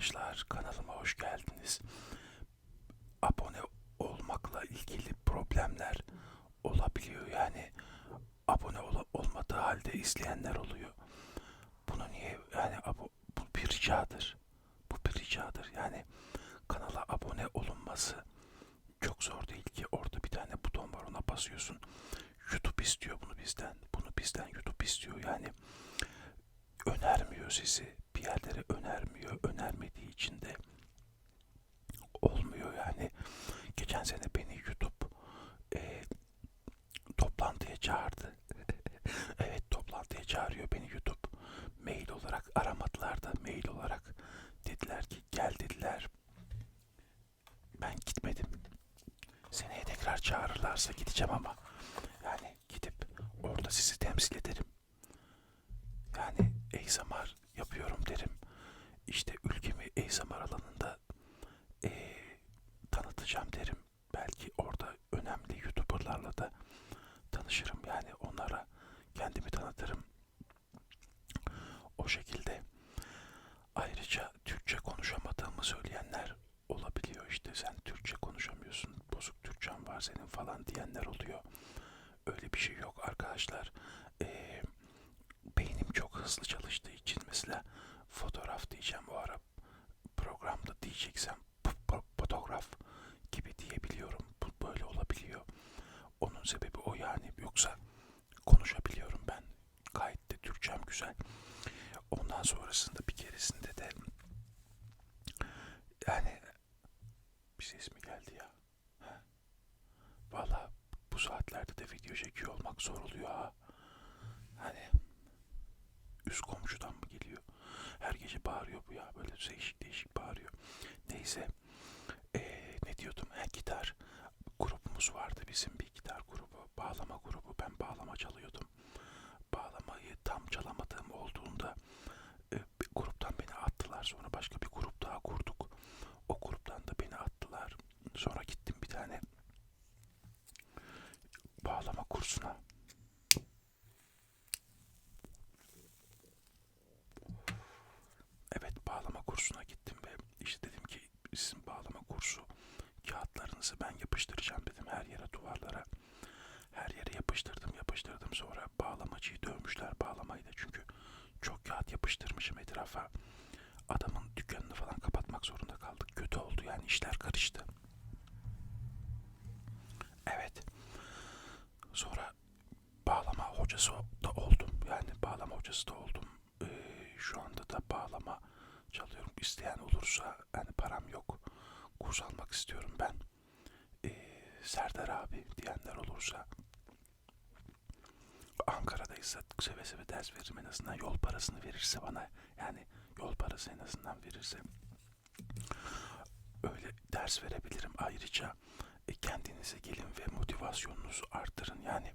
arkadaşlar kanalıma hoş geldiniz. Abone olmakla ilgili problemler olabiliyor yani abone ol- olmadığı halde izleyenler oluyor. Bunu niye yani bu bir ricadır. Bu bir ricadır yani kanala abone olunması çok zor değil ki orada bir tane buton var ona basıyorsun. YouTube istiyor bunu bizden. Bunu bizden YouTube istiyor yani önermiyor sizi. Bir yerlere önermiyor. Önermediği için de olmuyor yani. Geçen sene beni YouTube e, toplantıya çağırdı. evet toplantıya çağırıyor beni YouTube. Mail olarak aramadılar da mail olarak dediler ki gel dediler. Ben gitmedim. Seneye tekrar çağırırlarsa gideceğim ama yani gidip orada sizi temsil ederim. Yani ASMR yapıyorum derim. İşte ülkemi ASMR alanında eee, tanıtacağım derim. Belki orada önemli YouTuber'larla da tanışırım. Yani onlara kendimi tanıtırım. O şekilde. Ayrıca Türkçe konuşamadığımı söyleyenler olabiliyor. İşte sen Türkçe konuşamıyorsun, bozuk Türkçen var senin falan diyenler oluyor. Öyle bir şey yok arkadaşlar. Eee beynim çok hızlı çalıştığı için mesela fotoğraf diyeceğim o ara programda diyeceksem fotoğraf gibi diyebiliyorum. Bu böyle olabiliyor. Onun sebebi o yani. Yoksa konuşabiliyorum ben. Gayet de Türkçem güzel. Ondan sonrasında bir keresinde de yani bir ses mi geldi ya? Valla bu saatlerde de video çekiyor olmak zor oluyor ha. Hani üst komşudan mı geliyor? Her gece bağırıyor bu ya. Böyle değişik değişik bağırıyor. Neyse. Ee, ne diyordum? Ha, gitar grubumuz vardı bizim bir gitar grubu. Bağlama grubu. Ben bağlama çalıyordum. Bağlamayı tam çalamadığım olduğunda e, gruptan beni attılar. Sonra başka bir grup daha kurduk. O gruptan da beni attılar. Sonra gittim bir tane bağlama kursuna. Evet bağlama kursuna gittim ve işte dedim ki sizin bağlama kursu kağıtlarınızı ben yapıştıracağım dedim her yere duvarlara. Her yere yapıştırdım yapıştırdım sonra bağlamacıyı dövmüşler bağlamayı da çünkü çok kağıt yapıştırmışım etrafa. Adamın dükkanını falan kapatmak zorunda kaldık. Kötü oldu yani işler karıştı. Evet. Sonra bağlama hocası da oldum. Yani bağlama hocası da oldum. Ee, şu anda da bağlama çalıyorum. İsteyen olursa yani param yok. Kurs almak istiyorum ben. Ee, Serdar abi diyenler olursa Ankara'daysa seve seve ders veririm. En azından yol parasını verirse bana. Yani yol parası en azından verirse. Öyle ders verebilirim. Ayrıca e, kendinize gelin ve motivasyonunuzu arttırın. Yani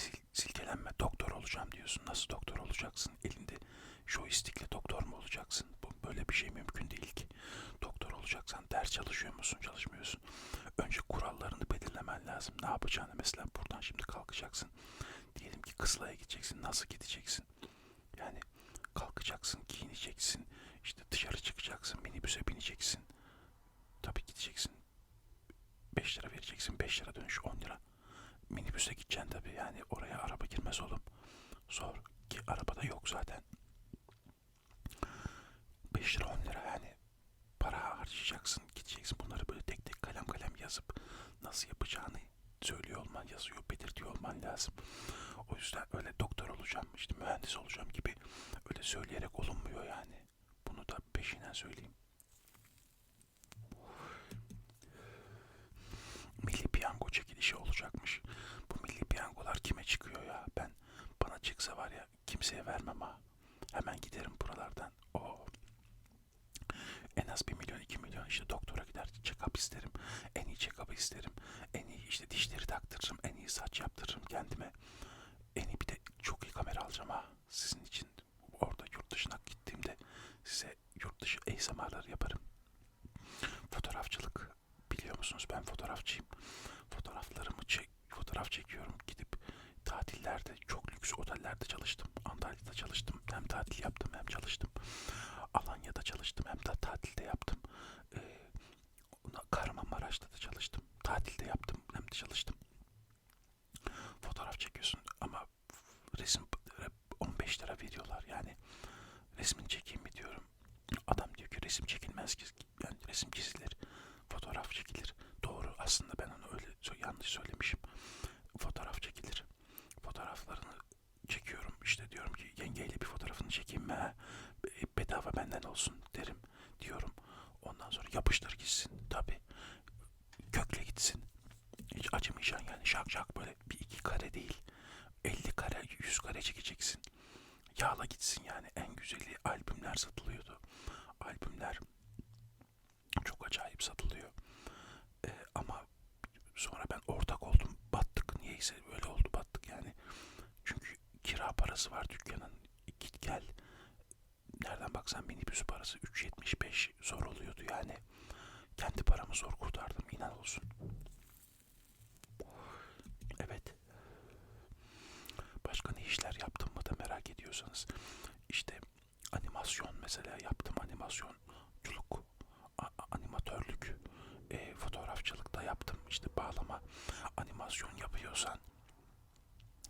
sil- silkelenme doktor olacağım diyorsun. Nasıl doktor olacaksın? Elinde joystickle doktor mu olacaksın? Bu böyle bir şey mümkün değil ki. Doktor olacaksan ders çalışıyor musun çalışmıyorsun? Önce kurallarını belirlemen lazım. Ne yapacağını mesela buradan şimdi kalkacaksın diyelim ki Kızılay'a gideceksin nasıl gideceksin? Yani kalkacaksın giyineceksin işte dışarı çıkacaksın minibüse bineceksin. Tabii gideceksin. 5 lira vereceksin 5 lira dönüş 10 lira. Minibüse gideceksin tabii yani oraya araba girmez oğlum. Zor ki arabada yok zaten. 5 lira 10 lira yani para harcayacaksın gideceksin. Bunları böyle tek tek kalem kalem yazıp nasıl yapacağını söylüyor olman yazıyor belirtiyor olman lazım o yüzden öyle doktor olacağım işte mühendis olacağım gibi öyle söyleyerek olunmuyor yani bunu da peşinden söyleyeyim milli piyango çekilişi olacakmış. Bu milli piyangolar kime çıkıyor ya? Ben bana çıksa var ya kimseye vermem ha. Hemen giderim buralardan. O en az 1 milyon 2 milyon işte doktora gider check-up isterim. En iyi check-up'ı isterim. En iyi işte dişleri taktırırım. En iyi saç yaptırırım kendime. En iyi bir de çok iyi kamera alacağım ha. Sizin için orada yurt dışına gittiğimde size yurt dışı ASMR'ları yaparım. Fotoğrafçılık biliyor musunuz ben fotoğrafçıyım. Fotoğraflarımı çek, fotoğraf çekiyorum. Gidip tatillerde çok lüks otellerde çalıştım. Antalya'da çalıştım. Hem tatil yaptım hem çalıştım. Alanya'da çalıştım. çalıştım hem de tatilde yaptım. Ee, Kahramanmaraş'ta da çalıştım. Tatilde yaptım hem de çalıştım. Fotoğraf çekiyorsun ama resim 15 lira veriyorlar yani. Resmini çekeyim mi diyorum. Adam diyor ki resim çekilmez ki. Yani resim çizilir. Fotoğraf çekilir. Doğru aslında ben onu öyle yanlış söylemişim. Fotoğraf çekilir. Fotoğraflarını çekiyorum. İşte diyorum ki yengeyle bir fotoğrafını çekeyim mi? Be- Bedava benden olsun derim diyorum. Ondan sonra yapıştır gitsin. Tabi. Kökle gitsin. Hiç acımayacaksın yani. Şak şak böyle bir iki kare değil. 50 kare, 100 kare çekeceksin. Yağla gitsin yani. En güzeli albümler satılıyordu. Albümler çok acayip satılıyor. Ee, ama sonra ben ortak oldum. Battık. Niyeyse böyle oldu battık yani. Çünkü kira parası var dükkanın. Git gel. Nereden baksan minibüs parası 3.75 zor oluyordu yani. Kendi paramı zor kurtardım inan olsun. Evet. Başka ne işler yaptım mı da merak ediyorsanız. İşte animasyon mesela yaptım animasyonculuk, animatörlük, e, fotoğrafçılık da yaptım. İşte bağlama, animasyon yapıyorsan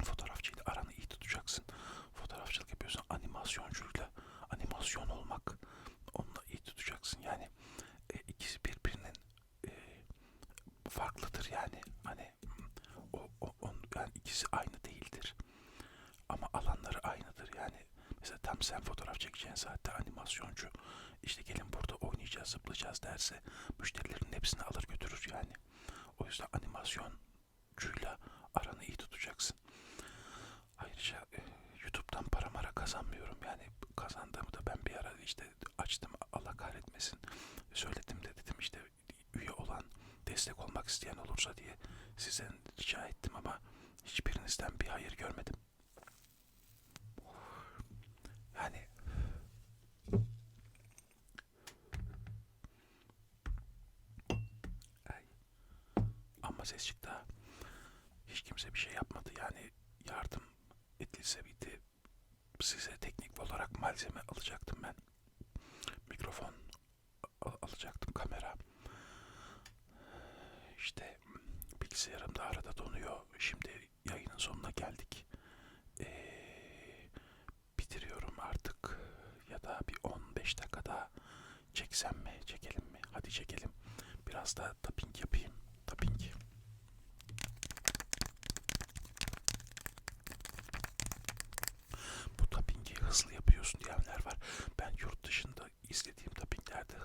fotoğrafçıyla aranı iyi tutacaksın. Fotoğrafçılık yapıyorsan animasyoncuyla animasyon olmak onunla iyi tutacaksın. Yani e, ikisi birbirinin e, farklıdır yani. Hani o, o on, yani ikisi aynı değildir. Ama alanları aynıdır yani. Sen fotoğraf çekeceğin saatte animasyoncu işte gelin burada oynayacağız, zıplayacağız derse müşterilerin hepsini alır götürür yani. O yüzden animasyoncuyla aranı iyi tutacaksın. Ayrıca e, YouTube'dan para mara kazanmıyorum. Yani kazandığımı da ben bir ara işte açtım Allah kahretmesin. Söyledim de dedim işte üye olan destek olmak isteyen olursa diye sizden rica ettim ama hiçbirinizden bir hayır görmedim. Yani Ay. Ama ses çıktı ha. Hiç kimse bir şey yapmadı yani yardım edilse bir de size teknik olarak malzeme alacaktım ben. Mikrofon al- alacaktım kamera. İşte bilgisayarım da arada donuyor. Şimdi yayının sonuna geldik. Ee, bitiriyorum artık. Ya da bir 15 dakika daha çeksem mi? Çekelim mi? Hadi çekelim. Biraz da tapping yapayım. Tapping. Bu tapping'i hızlı yapıyorsun diyenler var.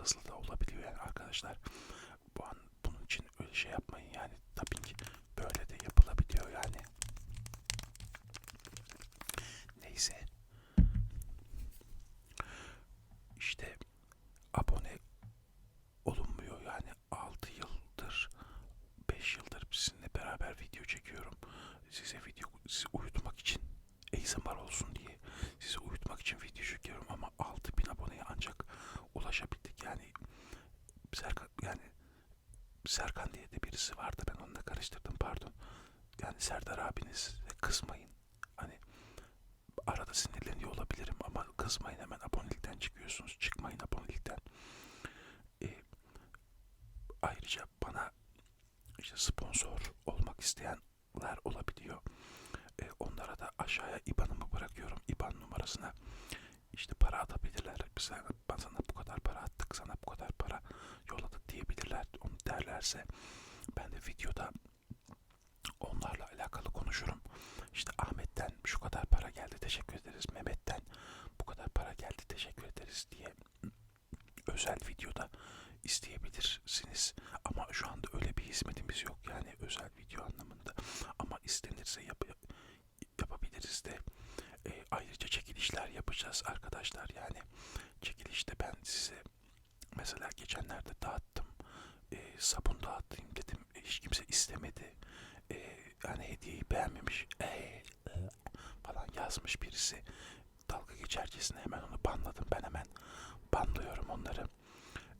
Hızlı da olabiliyor yani arkadaşlar. Bu an bunun için öyle şey yapmayın yani tapping böyle de yapılabiliyor yani. Neyse. İşte abone olunmuyor yani 6 yıldır 5 yıldır sizinle beraber video çekiyorum. Size video sizi uyutmak için ASMR olsun diye sizi uyutmak için video çekiyorum ama 6000 aboneye ancak ulaşabildik yani Serkan yani Serkan diye de birisi vardı ben onunla karıştırdım pardon. Yani Serdar abiniz kızmayın. Hani arada sinirleniyor olabilirim ama kızmayın hemen abonelikten çıkıyorsunuz. Çıkmayın abonelikten. Ee, ayrıca bana işte sponsor olmak isteyenler olabiliyor. Ee, onlara da aşağıya IBAN'ımı bırakıyorum. IBAN numarasına işte para atabilirler. Biz ben sana bu kadar para attık, sana bu kadar para yolladık diyebilirler. Onu derlerse ben de videoda konuşurum. İşte Ahmet'ten şu kadar para geldi teşekkür ederiz. Mehmet'ten bu kadar para geldi teşekkür ederiz diye özel videoda isteyebilirsiniz. Ama şu anda öyle bir hizmetimiz yok yani özel video anlamında. Ama istenirse yap yapabiliriz de. E, ayrıca çekilişler yapacağız arkadaşlar yani. Çekilişte ben size mesela geçenlerde dağıttım. E, sabun dağıtayım dedim. E, hiç kimse istemedi. E, yani hediyeyi beğenmemiş. E, falan yazmış birisi. Dalga geçercesine hemen onu banladım. Ben hemen banlıyorum onları.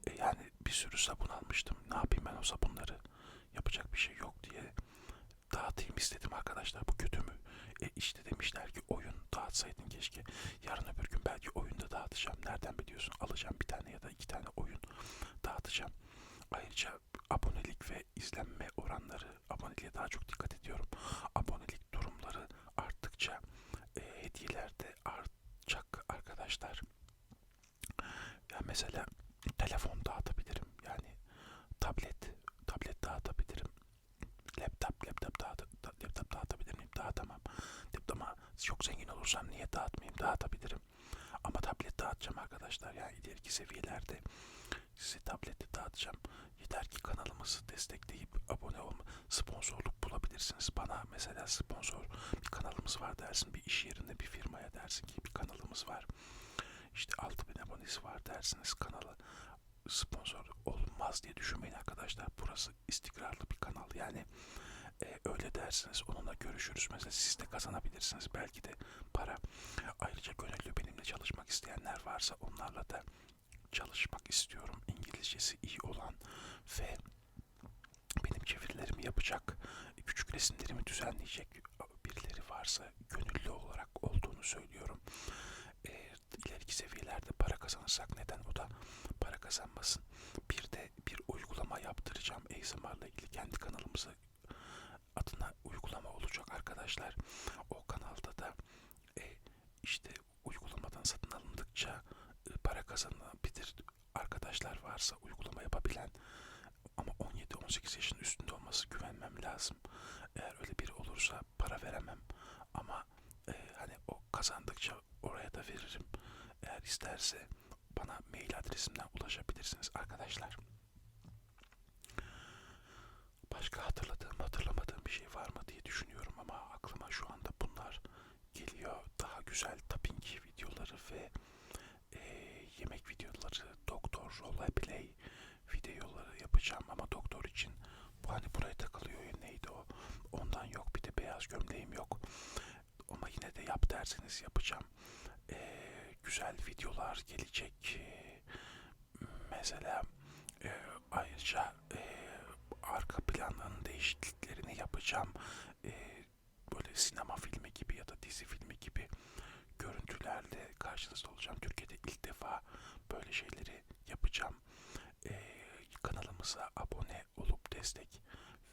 E, yani bir sürü sabun almıştım. Ne yapayım ben o sabunları? Yapacak bir şey yok diye dağıtayım istedim arkadaşlar. Bu kötü mü? E işte demişler ki oyun dağıtsaydın keşke. Yarın öbür gün belki oyunda dağıtacağım. Nereden biliyorsun. Alacağım bir tane ya da iki tane oyun dağıtacağım. Ayrıca abonelik ve izlenme oranları aboneliğe daha çok dikkat ediyorum. Abonelik durumları arttıkça e, hediyeler de artacak arkadaşlar. Ya mesela telefon dağıtabilirim. Yani tablet, tablet dağıtabilirim. Laptop, laptop dağıt, laptop dağıtabilir miyim? Dağıtamam. Ama çok zengin olursam niye dağıtmayayım? Dağıtabilirim. Ama tablet dağıtacağım arkadaşlar. Yani ileriki seviyelerde size tableti dağıtacağım. Yeter ki kanalımızı destekleyip abone olma, sponsorluk bulabilirsiniz. Bana mesela sponsor bir kanalımız var dersin. Bir iş yerinde bir firmaya dersin ki bir kanalımız var. İşte 6000 abonesi var dersiniz kanala sponsor olmaz diye düşünmeyin arkadaşlar. Burası istikrarlı bir kanal. Yani e, öyle dersiniz. Onunla görüşürüz. Mesela siz de kazanabilirsiniz. Belki de para. Ayrıca gönüllü benimle çalışmak isteyenler varsa onlarla da çalışmak istiyorum. İngilizcesi iyi olan ve benim çevirilerimi yapacak, küçük resimlerimi düzenleyecek birileri varsa gönüllü olarak olduğunu söylüyorum. E, ileriki seviyelerde para kazanırsak neden o da para kazanmasın. Bir de bir uygulama yaptıracağım ASMR'la ilgili kendi kanalımıza adına uygulama olacak arkadaşlar. O kanalda da e, işte uygulamadan satın alındıkça e, para kazanabilir arkadaşlar varsa uygulama yapabilen ama 17-18 yaşın üstünde olması güvenmem lazım. Olursa para veremem. Ama e, hani o kazandıkça oraya da veririm. Eğer isterse bana mail adresimden ulaşabilirsiniz arkadaşlar. Başka hatırladığım, hatırlamadığım bir şey var mı diye düşünüyorum ama aklıma şu anda bunlar geliyor. Daha güzel tapping videoları ve e, yemek videoları, doktor roleplay videoları yapacağım ama doktor için bu hani buraya takılıyor ya neydi o ondan yok bir de beyaz gömleğim yok. Ama yine de yap derseniz yapacağım. E, güzel videolar gelecek. E, mesela e, ayrıca e, arka planların değişikliklerini yapacağım. E, böyle sinema filmi gibi ya da dizi filmi gibi görüntülerle karşınızda olacağım. Türkiye'de ilk defa böyle şeyleri yapacağım. E, kanalımıza abone olup destek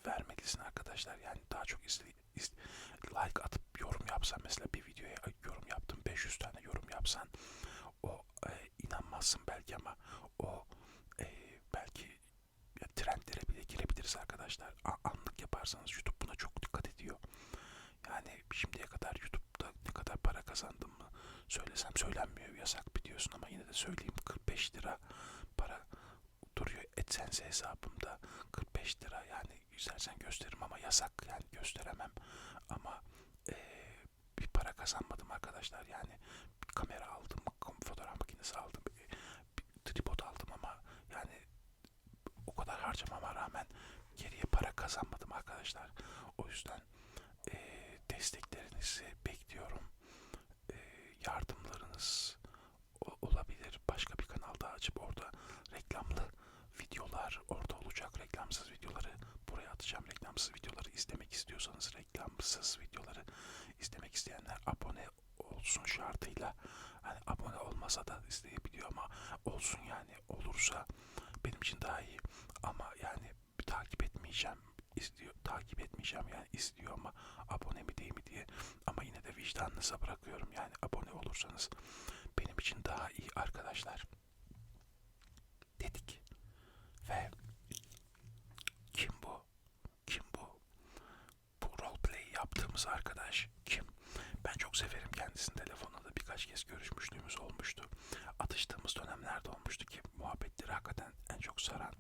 vermelisin arkadaşlar. Yani daha çok izle, izle, like atıp yorum yapsan mesela bir videoya yorum yaptım 500 tane yorum yapsan o e, inanmazsın belki ama o e, belki ya, trendlere bile girebiliriz arkadaşlar. A, anlık yaparsanız YouTube buna çok dikkat ediyor. Yani şimdiye kadar YouTube'da ne kadar para kazandım mı söylesem söylenmiyor yasak biliyorsun ama yine de söyleyeyim 45 lira para duruyor AdSense hesabımda 45 lira yani istersen gösteririm yasak yani gösteremem ama e, bir para kazanmadım arkadaşlar yani kamera aldım fotoğraf makinesi aldım bir tripod aldım ama yani o kadar harcamama rağmen geriye para kazanmadım arkadaşlar o yüzden e, desteklerinizi bekliyorum e, yardımlarınız olabilir. Başka bir kanal daha açıp orada reklamlı videolar orada olacak. Reklamsız videoları buraya atacağım. Reklamsız videoları izlemek reklamsız videoları izlemek isteyenler abone olsun şartıyla. Hani abone olmasa da izleyebiliyor ama olsun yani olursa benim için daha iyi. Ama yani takip etmeyeceğim izliyor takip etmeyeceğim yani izliyor ama abone mi değil mi diye ama yine de vicdanınıza bırakıyorum yani abone olursanız benim için daha iyi arkadaşlar dedik ve kim bu kim bu bu roleplay yaptığımız arkadaş kim ben çok severim kendisini telefonla da birkaç kez görüşmüşlüğümüz olmuştu atıştığımız dönemlerde olmuştu ki muhabbetleri hakikaten en çok saran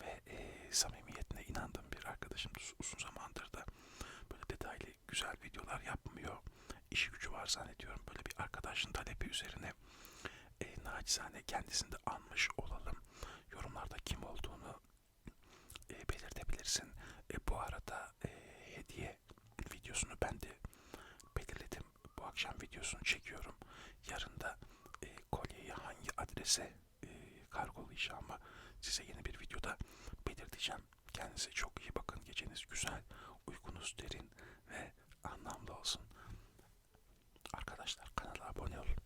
ve e, samimiyetine inandığım bir arkadaşım uzun zamandır da böyle detaylı güzel videolar yapmıyor. İşi gücü var zannediyorum. Böyle bir arkadaşın talebi üzerine e, nacizane kendisini de anmış olalım. Yorumlarda kim olduğunu e, belirtebilirsin. E, bu arada e, hediye videosunu ben de belirledim. Bu akşam videosunu çekiyorum. Yarın da e, kolyeyi hangi adrese e, kargolayacağımı size yeni bir videoda belirteceğim. Kendinize çok iyi bakın. Geceniz güzel, uykunuz derin ve anlamlı olsun. Arkadaşlar kanala abone olun.